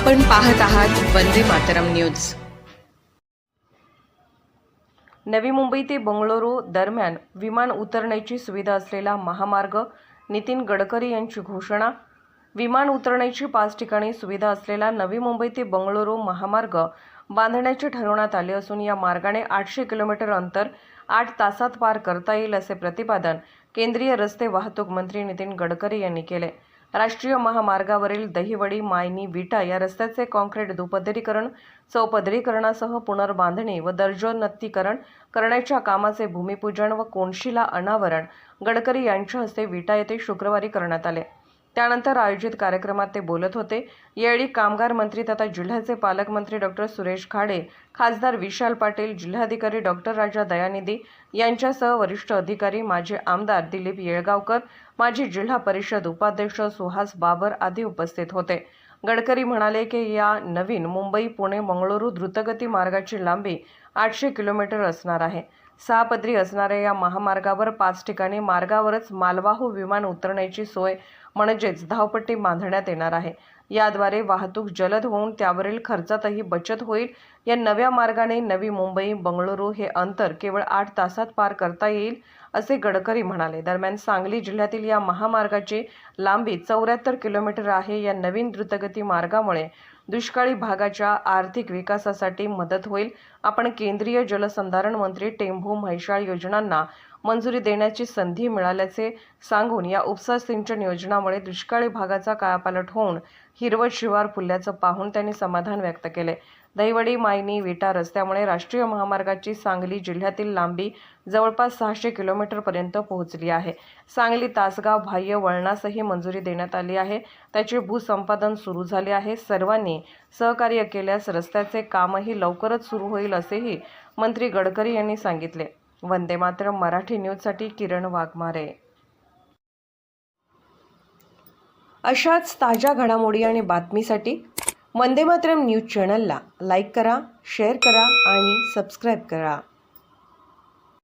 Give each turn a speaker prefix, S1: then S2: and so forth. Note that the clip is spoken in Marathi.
S1: आपण पाहत आहात वंदे मातरम न्यूज.
S2: नवी मुंबई ते बंगळुरू दरम्यान विमान उतरण्याची सुविधा असलेला महामार्ग नितीन गडकरी यांची घोषणा विमान उतरण्याची पाच ठिकाणी सुविधा असलेला नवी मुंबई ते बंगळुरू महामार्ग बांधण्याचे ठरवण्यात आले असून या मार्गाने आठशे किलोमीटर अंतर आठ तासात पार करता येईल असे प्रतिपादन केंद्रीय रस्ते वाहतूक मंत्री नितीन गडकरी यांनी केले. राष्ट्रीय महामार्गावरील दहिवडी मायनी विटा या रस्त्याचे कॉन्क्रीट दुपदरीकरण चौपदरीकरणासह पुनर्बांधणी व दर्जोन्नतीकरण करण्याच्या कामाचे भूमिपूजन व कोनशिला अनावरण गडकरी यांच्या हस्ते विटा येथे शुक्रवारी करण्यात आले. त्यानंतर आयोजित कार्यक्रमात ते बोलत होते. यावेळी कामगार मंत्री तथा जिल्ह्याचे पालकमंत्री डॉक्टर सुरेश खाडे खासदार विशाल पाटील जिल्हाधिकारी डॉक्टर राजा दयानिधी यांच्यासह वरिष्ठ अधिकारी माजी आमदार दिलीप येळगावकर माजी जिल्हा परिषद उपाध्यक्ष सुहास बाबर आदी उपस्थित होते. गडकरी म्हणाले की या नवीन मुंबई पुणे मंगळुरू द्रुतगती मार्गाची लांबी आठशे किलोमीटर असणार आहे. सहा पदरी असणाऱ्या या महामार्गावर पाच ठिकाणी मार्गावरच मालवाहू विमान उतरण्याची सोय म्हणजेच धावपट्टी बांधण्यात येणार आहे. याद्वारे वाहतूक जलद होऊन त्यावरील खर्चातही बचत होईल. या नव्या मार्गाने नवी मुंबई बंगळुरू हे अंतर केवळ आठ तासात पार करता येईल असे गडकरी म्हणाले. दरम्यान सांगली जिल्ह्यातील या महामार्गाची लांबी चौऱ्याहत्तर किलोमीटर आहे. या नवीन द्रुतगती मार्गामुळे दुष्काळी भागाच्या आर्थिक विकासासाठी मदत होईल. आपण केंद्रीय जलसंधारण मंत्री टेंभू म्हैशाळ योजनांना मंजुरी देण्याची संधी मिळाल्याचे सांगून या उपसा सिंचन योजनामुळे दुष्काळी भागाचा कायापालट होऊन हिरवळ शिवार फुलल्याचं पाहून त्यांनी समाधान व्यक्त केले. दहिवडी मायनी विटा रस्त्यामुळे राष्ट्रीय महामार्गाची सांगली जिल्ह्यातील लांबी जवळपास सहाशे किलोमीटरपर्यंत पोहोचली आहे. सांगली तासगाव बाह्य वळणासही मंजुरी देण्यात आली आहे. त्याचे भूसंपादन सुरू झाले आहे. सर्वांनी सहकार्य केल्यास रस्त्याचे कामही लवकरच सुरू होईल असेही मंत्री गडकरी यांनी सांगितले. वंदे मातरम मराठी न्यूजसाठी किरण वाघमारे. अशाच ताज्या घडामोडी आणि बातमीसाठी वंदे मातरम न्यूज चॅनलला लाईक करा शेअर करा आणि सबस्क्राईब करा.